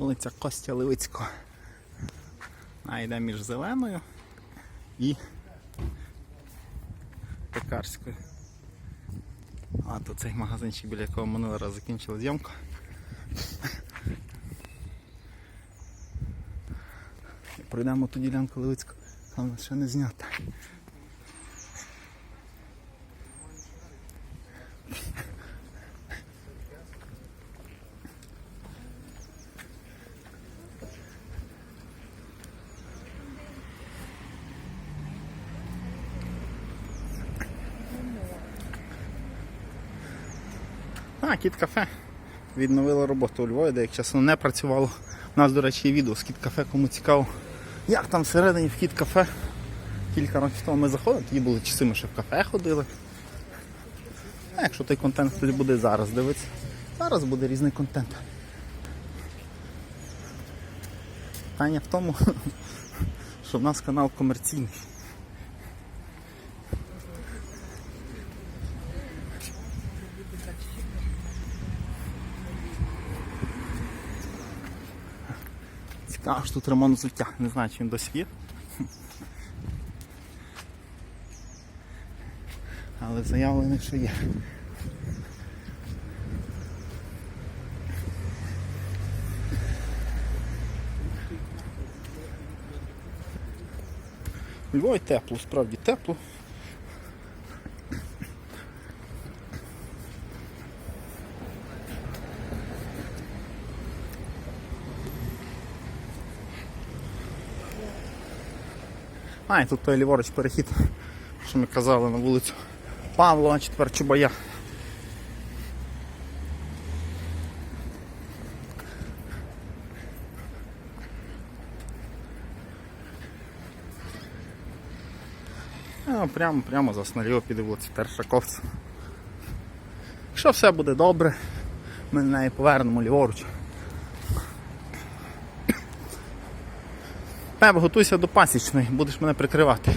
Вулиця Костя Левицького. А йде між зеленою і пекарською. А тут цей магазинчик, біля якого минулий раз закінчили зйомку. Пройдемо ту ділянку Левицького, там ще не знята. А, кіт кафе. Відновило роботу у Львові, де як чесно не працювало. У нас, до речі, є відео з кіт кафе, кому цікаво. Як там всередині в кіт кафе? Кілька років тому ми заходили, тоді були часи, ми ще в кафе ходили. А якщо той контент хтось буде зараз дивитися, зараз буде різний контент. Питання в тому, що в нас канал комерційний. Цікаво, що тут ремонт взуття. Не знаю, чи він досі є. Але заявлено, що є. Львові тепло, справді тепло. А, і тут той ліворуч перехід, що ми казали на вулицю Павлова, чи тепер Чубая. Прямо-прямо зараз наліво піде вулиця Тершаковця. Якщо все буде добре, ми на неї повернемо ліворуч. Пеп, готуйся до пасічної, будеш мене прикривати.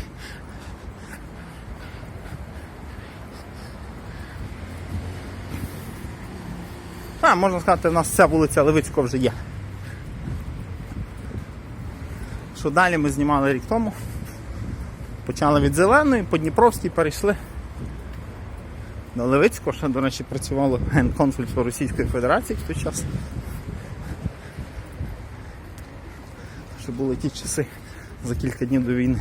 А, можна сказати, у нас вся вулиця Левицького вже є. Що далі ми знімали рік тому. Почали від зеленої, по Дніпровській перейшли до Левицького, ще, до речі, працювало генконсульство Російської Федерації в той час. Ще були ті часи за кілька днів до війни.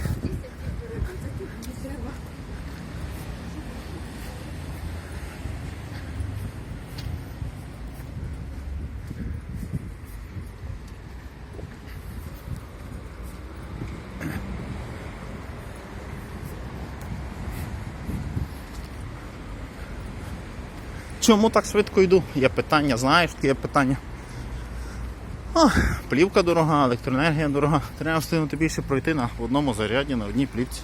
Чому так швидко йду? Є питання, знаєш, є питання. О, плівка дорога, електроенергія дорога. Треба встигнути більше пройти на одному заряді, на одній плівці.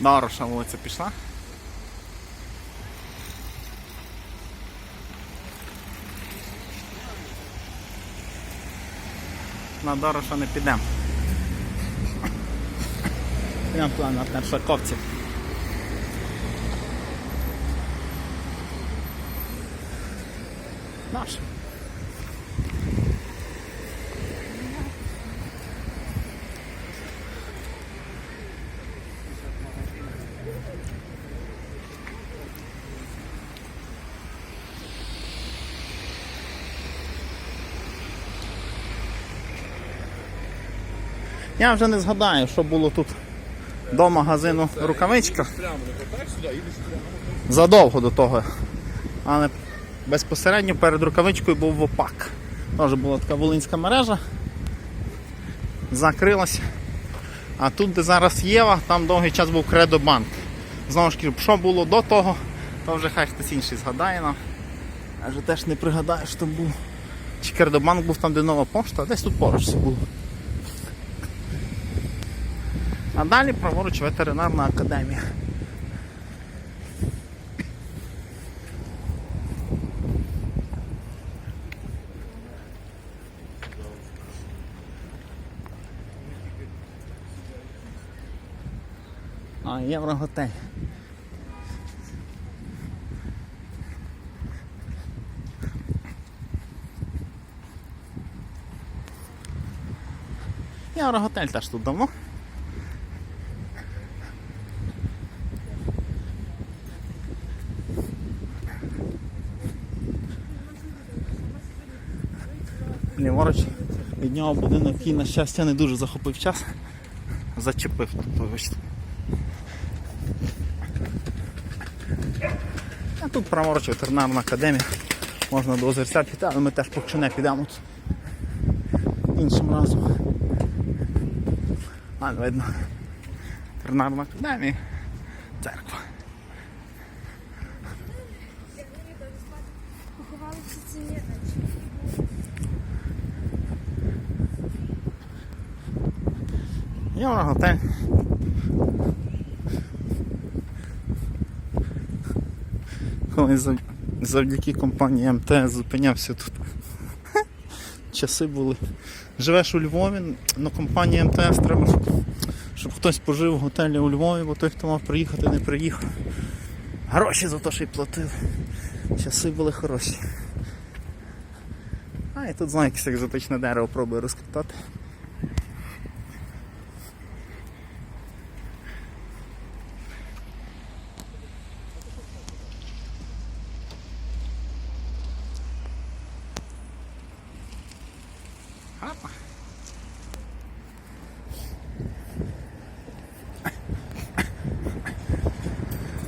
Дароша вулиця пішла. На Дороша не підемо. Прямо туди на Тершаковці. Наш. Я вже не згадаю, що було тут до магазину рукавичка. Задовго до того. Але безпосередньо перед рукавичкою був ВОПАК. Теж була така волинська мережа. Закрилась. А тут, де зараз Єва, там довгий час був Кредобанк. Знову ж таки, що було до того, то вже хай хтось інший згадає нам. Я вже теж не пригадаю, що там був. Чи Кредобанк був там, де нова пошта, а десь тут поруч все було. А далі праворуч ветеринарна академія. А, Євроготель. Євроготель теж тут давно. Ліворуч від нього будинок, який, на щастя, не дуже захопив час. Зачепив тут, вибачте. А тут праворуч ветеринарна академія. Можна до озерця піти, але ми теж поки не підемо тут іншим разом. А, видно. Ветеринарна академія. Євроготель. Коли зав- завдяки компанії МТС зупинявся тут. Часи були. Живеш у Львові, на компанії МТС треба, щоб, хтось пожив в готелі у Львові, бо той, хто мав приїхати, не приїхав. Гроші за те, що й платили. Часи були хороші. А і тут знаю, якесь екзотичне дерево пробує розквітати.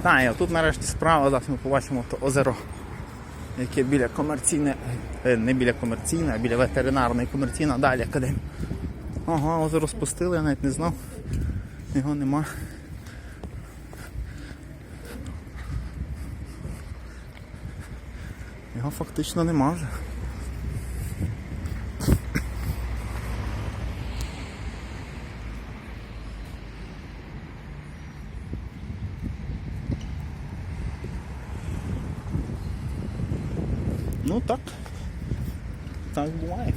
Так, і тут нарешті справа, зараз ми побачимо то озеро, яке біля комерційне, е, не біля комерційне, а біля ветеринарної комерційна далі академія. Ага, озеро спустили, я навіть не знав. Його нема. Його фактично нема вже. Ну так. Так буває.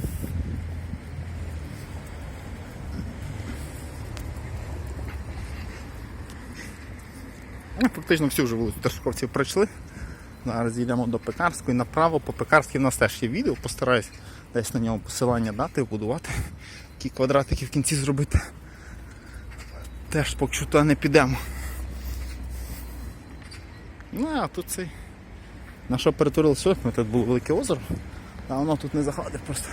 Ну, Фактично всю вже вулицю Тершковців пройшли. Зараз йдемо до Пекарської направо. По Пекарській в нас теж є відео, постараюсь десь на ньому посилання дати, вбудувати. Які квадратики в кінці зробити. Теж поки що туди не підемо. Ну, а тут цей. На що перетворили сьогодні, тут було велике озеро, а воно тут не заходить просто.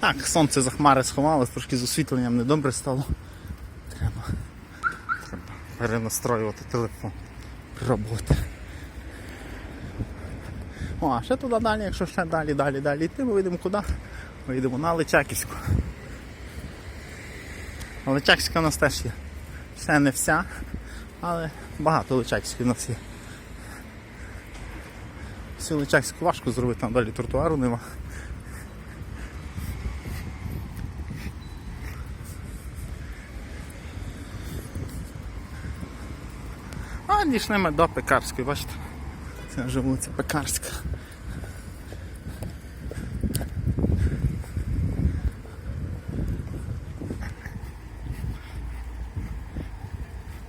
Так, сонце за хмари сховалось, трошки з освітленням недобре стало. Треба, треба перенастроювати телефон. Роботи. О, а ще туди далі, якщо ще далі, далі, далі йти, ми вийдемо куди? Ми йдемо на Личаківську. Личаківська у нас теж є. Ще не вся, але багато Личаківських у нас є. Всю Личаківську важко зробити, там далі тротуару нема. А дійшли ми до Пекарської, бачите? Це вже вулиця Пекарська.